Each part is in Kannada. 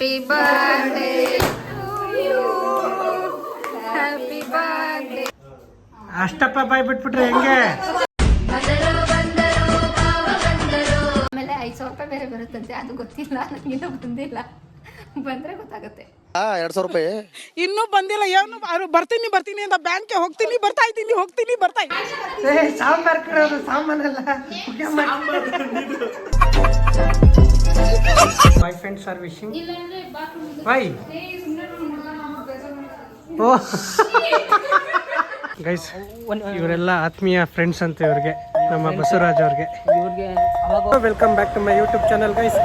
Happy birthday to you. Happy birthday. ಅಷ್ಟಪ್ಪ ಬಾಯ್ ಬಿಟ್ಬಿಟ್ರೆ ಹೆಂಗೆ? ಆಮೇಲೆ ಐದು ಸಾವಿರ ರೂಪಾಯಿ ಬೇರೆ ಬರುತ್ತಂತೆ ಅದು ಗೊತ್ತಿಲ್ಲ ನನಗಿನ್ನೂ ಬಂದಿಲ್ಲ. ಬಂದ್ರೆ ಗೊತ್ತಾಗುತ್ತೆ. ಎರಡ್ ಸಾವಿರ ರೂಪಾಯಿ. ಇನ್ನೂ ಬಂದಿಲ್ಲ ಏನು ಅವ್ರು ಬರ್ತೀನಿ ಬರ್ತೀನಿ ಅಂತ ಬ್ಯಾಂಕ್ಗೆ ಹೋಗ್ತೀನಿ ಬರ್ತಾ ಇದ್ದೀನಿ ಹೋಗ್ತೀನಿ ಬರ್ತಾ ಇದ್ದೀನಿ. ಏ ಸಾಂಬಾರ್ ಕೊಡೋದು ಸಾಮಾನಲ್ಲ ಮೈ ಫ್ರೆಂಡ್ಸ್ ಆರ್ ವಿಶಿಂಗ್ ವೈ ಓ ಗೈಸ್ ಇವರೆಲ್ಲ ಆತ್ಮೀಯ ಫ್ರೆಂಡ್ಸ್ ಅಂತ ಇವ್ರಿಗೆ ನಮ್ಮ ಬಸವರಾಜ್ ಅವ್ರಿಗೆ. Welcome back to my YouTube channel guys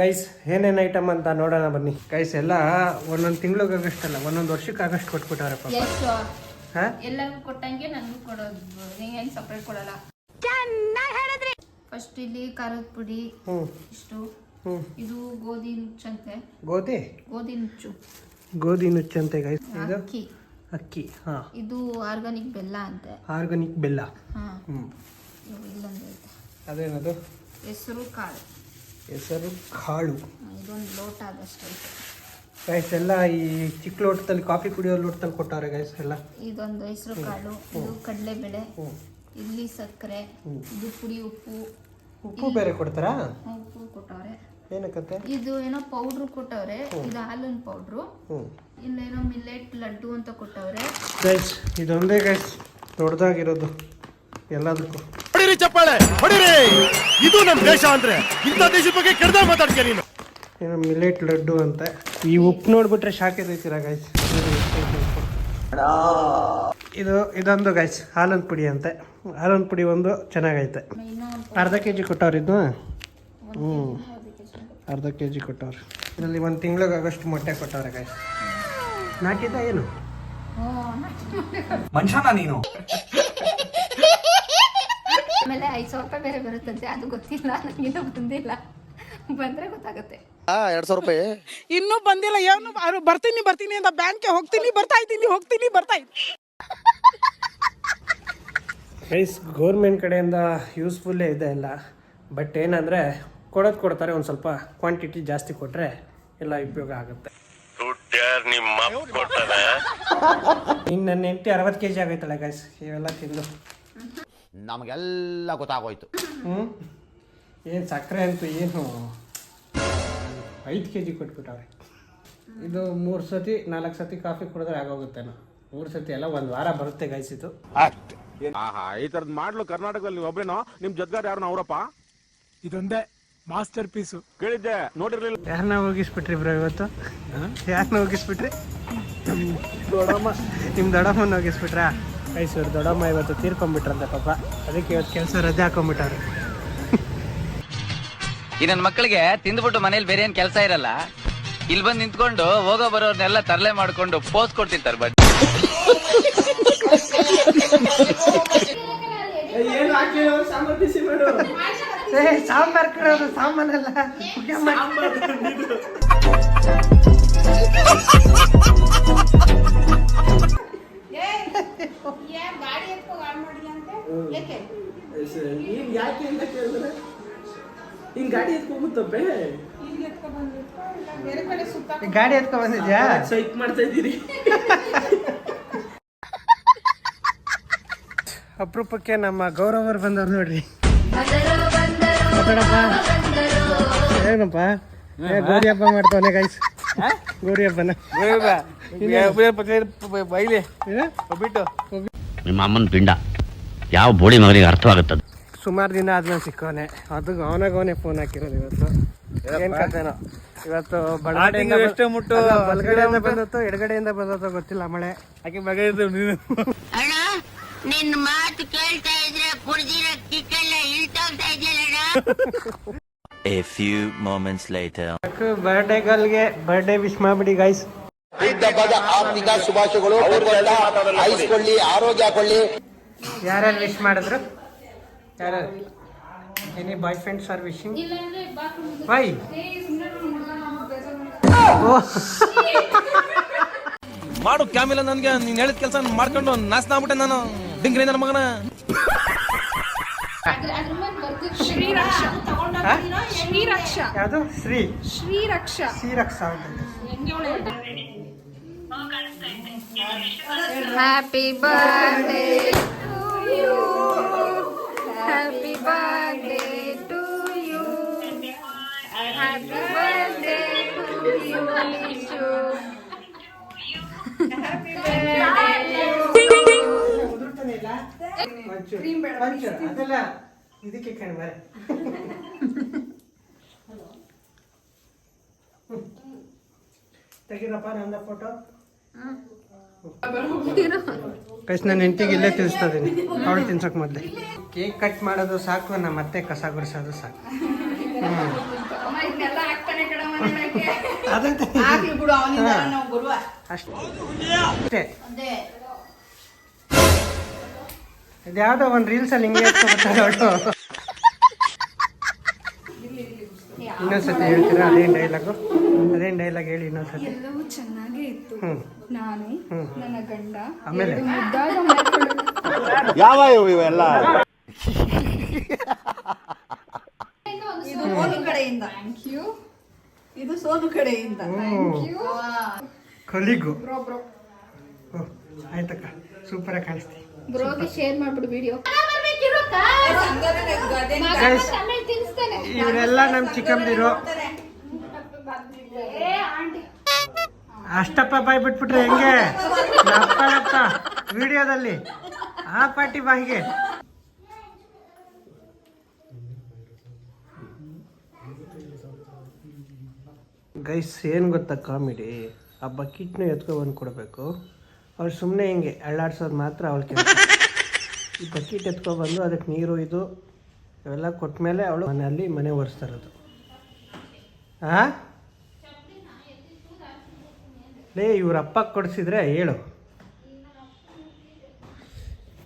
guys ಏನೇನು ಐಟಮ್ ಅಂತ ನೋಡೋಣ ಬನ್ನಿ. ಗೈಸ್ ಎಲ್ಲ ಒಂದೊಂದು ತಿಂಗಳಿಗೆ ಆಗಸ್ಟ್ ಅಲ್ಲ ಒಂದೊಂದು ವರ್ಷಕ್ಕೆ ಆಗಸ್ಟ್ ಕೊಟ್ಬಿಟ್ಟಾರೆ ಪಾಪ ಹಾಂ? ಹಾ ಎಲ್ಲರಿಗೂ ಕೊಟ್ಟಂಗೆ ನನಗೂ ಕೊಡೋದು. ನೀವೇನು ಸಪ್ರೇಟ್ ಕೊಡಲ್ಲ? ಫಸ್ಟ್ ಇಲ್ಲಿ ಖಾರದ ಪುಡಿ ಹ್ಞೂ ಇಷ್ಟು. ಹ್ಞೂ ಇದು ಗೋಧಿ ನುಚ್ಚಂತೆ. ಗೋಧಿ? ಗೋಧಿ ನುಚ್ಚು. ಗೋಧಿ ನುಚ್ಚಂತೆ ಗೈಸ್ ಇದು? ಅಕ್ಕಿ. ಅಕ್ಕಿ ಹಾ. ಇದು ಆರ್ಗಾನಿಕ್ ಬೆಲ್ಲ ಅಂತೆ. ಆರ್ಗಾನಿಕ್ ಬೆಲ್ಲ. ಹಾ. ಹ್ಞೂ ಇದು ಇಲ್ಲೊಂದು ಐತೆ ಅದೇನದು? ಹೆಸರು ಕಾಳು. ಹೆಸರು ಕಾಳು. ಇದೊಂದು ಲೋಟ ಆದಷ್ಟು ಐತೆ ಗೈಸ್ ಎಲ್ಲ ಈ ಚಿಕ್ಕ ಲೋಟದಲ್ಲಿ ಕಾಫಿ ಕುಡಿಯೋ ಲೋಟದಲ್ಲಿ ಕೊಟ್ಟವ್ರೆ ಗೈಸ್ ಎಲ್ಲ? ಇದೊಂದು ಹೆಸರು ಕಾಳು. ಇದು ಕಡಲೆಬೇಳೆ. ಹ್ಞೂ ಇಲ್ಲಿ ಸಕ್ಕರೆ ಇದು ಪುಡಿ ಉಪ್ಪು. ಉಪ್ಪು ಬೇರೆ ಕೊಡ್ತಾರಾ? ಉಪ್ಪು ಕೊಟ್ಟವ್ರೆ. ಏನಕ್ಕತ್ತೆ? ಇದು ಏನೋ ಪೌಡ್ರು ಕೊಟ್ಟವ್ರೆ. ಇದು ಹಾಲಿನ ಪೌಡ್ರು. ಹ್ಞೂ ಇಲ್ಲೇನೋ ಮಿಲ್ಲೆಟ್ ಲಡ್ಡು ಅಂತ ಕೊಟ್ಟವ್ರೆ. ಗೈಸ್ ಇದೊಂದೇ ಗೈಸ್ ದೊಡ್ಡದಾಗಿರೋದು ಎಲ್ಲದಕ್ಕೂ. ಹೊಡಿರಿ ಚಪ್ಪಾಳೆ ಹೊಡಿರಿ! ಇದು ನಮ್ಮ ದೇಶ ಅಂದ್ರೆ ಇಂಥ ದೇಶದ ಬಗ್ಗೆ ಕೆಡ್ದಾಗ ಮಾತಾಡ್ತೀಯ ನೀನು? ಏನೋ ಮಿಲೆಟ್ ಲಡ್ಡು ಅಂತ. ಈ ಉಪ್ಪು ನೋಡ್ಬಿಟ್ರೆ ಶಾಕ್ ಎದೈತೀರ ಗೈಸ್? ಇದು ಇದೊಂದು ಗೈಸ್ ಹಾಲನ್ ಪುಡಿ ಅಂತೆ. ಹಾಲನ್ ಪುಡಿ ಒಂದು ಚೆನ್ನಾಗೈತೆ. ಅರ್ಧ ಕೆ ಜಿ ಕೊಟ್ಟವ್ರು ಇದು ಹ್ಞೂ ಅರ್ಧ ಕೆ ಜಿ ಕೊಟ್ಟವ್ರು. ಇದರಲ್ಲಿ ಒಂದು ತಿಂಗ್ಳಿಗೆ ಆಗೋಷ್ಟು ಮೊಟ್ಟೆ ಕೊಟ್ಟವ್ರೆ ಗೈಸ್ ನಾಕಿದ ಏನು? ಮನುಷ್ಯನ ನೀನು. ಆಮೇಲೆ ಐದು ಸಾವಿರ ರೂಪಾಯಿ ಬೇರೆ ಬರುತ್ತಂತೆ ಅದು ಗೊತ್ತಿಲ್ಲ ನನಗಿನ್ನೂ ಬಂದಿಲ್ಲ. ಬಂದರೆ ಗೊತ್ತಾಗುತ್ತೆ. ಎರಡ್ ಸಾವಿರ ರೂಪಾಯಿ. ಇನ್ನೂ ಬಂದಿಲ್ಲ ಏನು ಅವ್ರು ಬರ್ತೀನಿ ಬರ್ತೀನಿ ಅಂತ ಬ್ಯಾಂಕ್ಗೆ ಹೋಗ್ತೀನಿ ಬರ್ತಾ ಇದ್ದೀನಿ ಹೋಗ್ತೀನಿ ಬರ್ತಾ ಇದ್ದೀನಿ ಗೈಸ್ ಗೌರ್ಮೆಂಟ್ ಕಡೆಯಿಂದ ಯೂಸ್ಫುಲ್ಲೇ ಇದೆ ಎಲ್ಲ ಬಟ್ ಏನಂದರೆ ಕೊಡೋದು ಕೊಡ್ತಾರೆ ಒಂದು ಸ್ವಲ್ಪ ಕ್ವಾಂಟಿಟಿ ಜಾಸ್ತಿ ಕೊಟ್ಟರೆ ಎಲ್ಲ ಉಪಯೋಗ ಆಗುತ್ತೆ. ಇನ್ನು ನನ್ನ ಹೆಂಡತಿ ಅರವತ್ತು ಕೆ ಜಿ ಆಗೈತಲ್ಲ ಗೈಸ್ ಇವೆಲ್ಲ ತಿಂದು. ನಮಗೆಲ್ಲ ಗೊತ್ತಾಗೋಯ್ತು. ಹ್ಞೂ ಏನು ಸಕ್ಕರೆ ಅಂತೂ ಏನು? ಐದು ಕೆ ಜಿ ಕೊಟ್ಬಿಟ್ಟವ್ರೆ. ಇದು ಮೂರು ಸತಿ ನಾಲ್ಕು ಸತಿ ಕಾಫಿ ಕುಡಿದ್ರೆ ಆಗೋಗುತ್ತೆ ಮೂರು ಸತಿ ಎಲ್ಲ ಒಂದು ವಾರ ಬರುತ್ತೆ ಗಾಯಿಸಿತು ಆಹಾ ಈ ತರದ್ ಮಾಡ್ಲು ಕರ್ನಾಟಕದಲ್ಲಿ ಒಬ್ರೇನೋ? ನಿಮ್ ಜದ್ಗಾರ್ ಯಾರು ಅವರಪ್ಪ? ಇದೊಂದೇ ಮಾಸ್ಟರ್ ಪೀಸ್ ಕೇಳಿದ್ದೆ ನೋಡಿರ್ಲಿಲ್ಲ. ಯಾರನ್ನ ಹೋಗಿಸ್ಬಿಟ್ರಿ ಬ್ರೋ ಇವತ್ತು? ಯಾರನ್ನ ಹೋಗಿಸ್ಬಿಟ್ರಿ? ದೊಡಮ್ಮ ನಿಮ್ಮ ದೊಡ್ಡಮ್ಮನ ಹೋಗಿಸ್ಬಿಟ್ರಾ? ಮೈಸೂರು ದೊಡ್ಡಮ್ಮ ಇವತ್ತು ತೀರ್ಕೊಂಡ್ಬಿಟ್ರಂತೆ ಪಾಪ. ಅದಕ್ಕೆ ಇವತ್ತು ಕೆಲಸ ರಜೆ ಹಾಕೊಂಡ್ಬಿಟ್ಟವ್ರೆ. ಈ ನನ್ನ ಮಕ್ಕಳಿಗೆ ತಿಂದ್ಬಿಟ್ಟು ಮನೇಲಿ ಬೇರೆ ಏನ್ ಕೆಲಸ ಇರಲ್ಲ? ಇಲ್ಲಿ ಬಂದು ನಿಂತ್ಕೊಂಡು ಹೋಗೋ ಬರೋರ್ನೆಲ್ಲ ತರಲೆ ಮಾಡ್ಕೊಂಡು ಪೋಸ್ ಕೊಡ್ತಿರ್ತಾರೆ ಬಟ್ ಏ ಸಾಂಬಾರ್ ಕೊಡೋದು ಸಾಮಾನಲ್ಲ. ಗಾಡಿ ಎತ್ಕೊ ಬಂದಿದ್ಯಾ? ಸೈಕ್ ಮಾಡ್ತಾ ಇದ್ದೀರಿ ಅಪರೂಪಕ್ಕೆ ನಮ್ಮ ಗೌರವರು ಬಂದವ್ರು ನೋಡ್ರಿ. ಏನಪ್ಪ? ಏ, ಗೌರಿ ಹಬ್ಬ ಮಾಡ್ತಾವನೆ ಗೈಸ್ ಗೌರಿ ಹಬ್ಬನ. ಬೈಲಿ ಏನು? ಬಿಟ್ಟು ನಿಮ್ಮ ಅಮ್ಮನ ಪಿಂಡ. ಯಾವ ಬೋಳಿ ಮಗನಿಗೆ ಅರ್ಥವಾಗುತ್ತದೆ? ಸುಮಾರು ದಿನ ಆದ್ಮೇಲೆ ಸಿಕ್ಕೋನೆ ಅದು ಅವನಾಗವನೇ ಫೋನ್ ಹಾಕಿರೋದು ಇವತ್ತು. ಏನ್ ಕತೆನೋ? ಇವತ್ತು ಬಲಗಡೆಯಿಂದ ಎಷ್ಟು ಮುಟ್ಟು? ಬಲಗಡೆಯಿಂದ ಬಂದತ್ತೋ ಎಡಗಡೆಯಿಂದ ಬಂದತ್ತೋ ಗೊತ್ತಿಲ್ಲ ಮಳೆ. ಆಕೆ ಮಗ ಇರ್ತೀವಿ ನೀನು. ಅಣ್ಣ ನಿನ್ ಮಾತು ಕೇಳ್ತಾ ಇದ್ರೆ ಕುಡ್ದಿರ ಕಿಕ್ಕೆಲ್ಲ ಇಳ್ತೋಗ್ತಾ ಇದೆಯಲ್ಲ A few moments later. Birthday ಗಲ್ಗೆ. Birthday wish ಮಾಡ್ಬಿಡಿ ಗೈಸ್ ಹಬ್ಬದ ಆರ್ಥಿಕ ಶುಭಾಶಯಗಳು. ಆಯಿಸ್ಕೊಳ್ಳಿ ಆರೋಗ್ಯ ಕೊಳ್ಳಿ. ಯಾರ್ಯಾರು ವಿಶ್ ಮಾಡಿದ್ರು? ಯಾರ್ಯಾರು any boy friends are wishing why ಮಾಡು ಕ್ಯಾಮಿಲ್ಲ ನನ್ಗೆ ನೀನ್ ಹೇಳಿದ ಕೆಲಸ ಮಾಡ್ಕೊಂಡು ನಾಶನ ಆಗ್ಬಿಟ್ಟೆ ನಾನು. ಡಿಂಗ್ರಿ ನನ್ನ ಮಗನ. ಯಾವುದು? Shri. Shriraksha Shriraksha happy birthday you happy birthday to you happy birthday to you Nishu ಅದೆಲ್ಲ ಇದಕ್ಕೆ ಕಣ್ ಮರೆ ತೆಗಿರಪ್ಪ ನನ್ನ ಫೋಟೋ ಕೈಸ್ ನೆಂಟಿಗೆ ಹೆಂಡತಿಗೆ ಇಲ್ಲೇ ತಿನ್ನಿಸ್ತಾ ಇದೀನಿ. ಅವಳು ತಿನ್ಸಕ್ ಮೊದಲೇ. ಕೇಕ್ ಕಟ್ ಮಾಡೋದು ಸಾಕು ನಮ್ಮ ಮತ್ತೆ ಕಸ ಗುಡಿಸೋದು ಸಾಕು. ಅದಂತೆ ಅಷ್ಟೇ. ಇದ್ಯಾವುದೋ ಒಂದು ರೀಲ್ಸಲ್ಲಿ ಹಿಂಗೆ ಅವಳು. ಇನ್ನೊಂದ್ಸತಿ ಹೇಳ್ತೀರಾ? ಅದೇನು ಡೈಲಾಗ್ ಅದೇನ್ ಡೈಲಾಗ್ ಹೇಳಿ ಇನ್ನೊಂದ್ಸತಿ ಎಲ್ಲವೂ ಚೆನ್ನಾಗೇ ಇತ್ತು. ಹ್ಞೂ ನಾನು ನನ್ನ ಗಂಡ ಆಮೇಲೆ? ಎರಡು ಮುದ್ದಾದ ಮಕ್ಕಳು. ಯಾವ ಇವೆಲ್ಲ? ಇದು ಸೋನು ಕಡೆಯಿಂದ. ಥ್ಯಾಂಕ್ ಯು ಇದು ಸೋನು ಕಡೆಯಿಂದ. Thank you colleague. Bro bro. ಓ ಆಯ್ತಕ್ಕ. ಸೂಪರಾಗಿ ಕಾಣಿಸ್ತಿ. ಬ್ರೋಗೆ ಶೇರ್ ಮಾಡ್ಬಿಡು ವಿಡಿಯೋ ಇವರೆಲ್ಲ ನಮ್ಮ ಚಿಕ್ಕಮ್ಮದಿರು ಅಷ್ಟಪ್ಪ ಬಾಯ್ ಬಿಟ್ಬಿಟ್ರೆ ಹೆಂಗೆ? ಅಪ್ಪ ವಿಡಿಯೋದಲ್ಲಿ. ಆ ಪಾಟಿ ಬಾಯಿಗೆ. ಗೈಸ್ ಏನು ಗೊತ್ತಾ ಕಾಮಿಡಿ ಆ ಬಕೆಟ್ನ ಎತ್ಕೊಬಂದು ಕೊಡಬೇಕು ಅವ್ಳು ಸುಮ್ಮನೆ ಹಿಂಗೆ ಅಳ್ಳಾಡ್ಸೋದು ಮಾತ್ರ ಅವಳು ಕೆಲಸ. ಈ ಬಕೀಟ್ ಎತ್ಕೊಬಂದು ಅದಕ್ಕೆ ನೀರು ಇದು, ಇವೆಲ್ಲ ಕೊಟ್ಮೇಲೆ ಅವಳು ಮನೆಯಲ್ಲಿ ಮನೆ ಒರೆಸ್ತಾ ಇರೋದು ಆ? ಲೇ, ಇವ್ರ ಅಪ್ಪ ಕೊಡಿಸಿದ್ರೆ ಹೇಳು.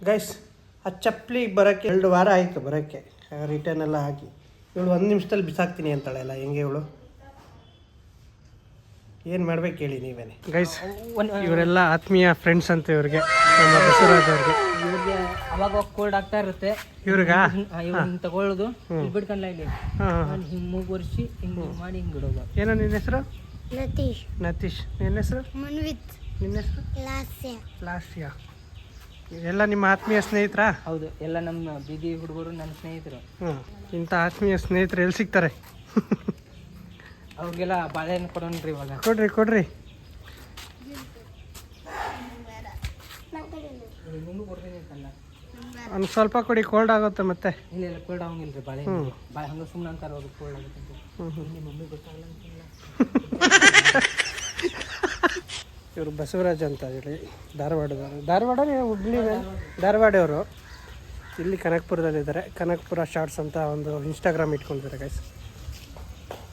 ಗೈಸ್ ಆ ಚಪ್ಪಲಿ ಬರೋಕ್ಕೆ ಎರಡು ವಾರ ಆಯಿತು ಬರೋಕ್ಕೆ. ರಿಟರ್ನ್ ಎಲ್ಲ ಹಾಕಿ. ಇವಳು ಒಂದು ನಿಮಿಷದಲ್ಲಿ ಬಿಸಾಕ್ತೀನಿ ಅಂತಾಳೆ ಅಲ್ಲ, ಹೆಂಗೆ ಇವಳು? ಏನು ಮಾಡ್ಬೇಕು ಹೇಳಿ ನೀವೇನೆ. ಗೈಸ್ ಇವರೆಲ್ಲ ಆತ್ಮೀಯ ಫ್ರೆಂಡ್ಸ್ ಅಂತ ಇವ್ರಿಗೆ ನಮ್ಮ ಬಸವರಾಜ್ ಅವ್ರಿಗೆ ಇವ್ರಿಗೆ ಅವಾಗ ಕೋಲ್ಡ್ ಆಗ್ತಾ ಇರುತ್ತೆ. ಇವ್ರಿಗ? ಇವ್ರನ್ನ ತಗೊಳ್ಳೋದು. ಬಿಡ್ಕೊಂಡ್ಲ ಇಲ್ಲಿ? ಹಾಂ ಹಾಂ. ನಾನು ಹಿಂಗ್ ಹಿಂಗ್ ಮಾಡಿ ಹಿಂಗ್ ಬಿಡೋದು. ಏನೋ ನಿನ್ನ ಹೆಸರು? ನತೀಶ್. ನತೀಶ್. ನಿನ್ನ ಹೆಸರು? ಮನ್ವಿತ್. ನಿನ್ನ ಹೆಸರು? ಲಾಸ್ಯ. ಲಾಸ್ಯ. ಎಲ್ಲ ನಿಮ್ಮ ಆತ್ಮೀಯ ಸ್ನೇಹಿತರ? ಹೌದು ಎಲ್ಲ ನಮ್ಮ ಬೀದಿ ಹುಡುಗರು ನನ್ನ ಸ್ನೇಹಿತರು. ಹ್ಞೂ ಇಂಥ ಆತ್ಮೀಯ ಸ್ನೇಹಿತರು ಎಲ್ಲಿ ಸಿಗ್ತಾರೆ? ಅವ್ರಿಗೆಲ್ಲ ಬಾಳೆಹಣ್ಣು ಕೊಡೋಣ್ರಿ ಇವಾಗ. ಕೊಡ್ರಿ ಕೊಡ್ರಿ. ಒಂದು ಸ್ವಲ್ಪ ಕೊಡಿ ಕೋಲ್ಡ್ ಆಗುತ್ತೆ ಮತ್ತೆ. ಇಲ್ಲ ಇಲ್ಲ ಕೋಲ್ಡ್ ಆಗಂಗಿಲ್ಲ ರೀ ಬಾಳೆ ಹಂಗ ಸುಮ್ಮನೆ ಅಂತಾರೆ ಅವ್ರು ಕೋಲ್ಡ್ ಆಗುತ್ತೆ ನಿಮ್ಮ ಮಮ್ಮಿ ಗೊತ್ತಾಗಲ್ಲ ಇವರು ಬಸವರಾಜ್ ಅಂತ ಹೇಳಿ ಧಾರವಾಡದವರು. ಧಾರವಾಡ ಹುಬ್ಳಿ ಧಾರವಾಡವರು. ಇಲ್ಲಿ ಕನಕಪುರದಲ್ಲಿದ್ದಾರೆ. ಕನಕಪುರ ಶಾರ್ಟ್ಸ್ ಅಂತ ಒಂದು ಇನ್ಸ್ಟಾಗ್ರಾಮ್ ಇಟ್ಕೊಂಡಿದ್ದಾರೆ ಗೈಸ್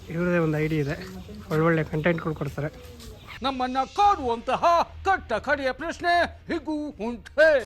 ಇವ್ರದೇ ಒಂದು ಐಡಿ ಇದೆ. ಒಳ್ಳೊಳ್ಳೆ ಕಂಟೆಂಟ್ಗಳು ಕೊಡ್ತಾರೆ. ನಮ್ಮನ್ನ ಕಾಡುವಂತಹ ಕಟ್ಟ ಕಡೆಯ ಪ್ರಶ್ನೆ ಹೀಗೂ ಉಂಟೆ.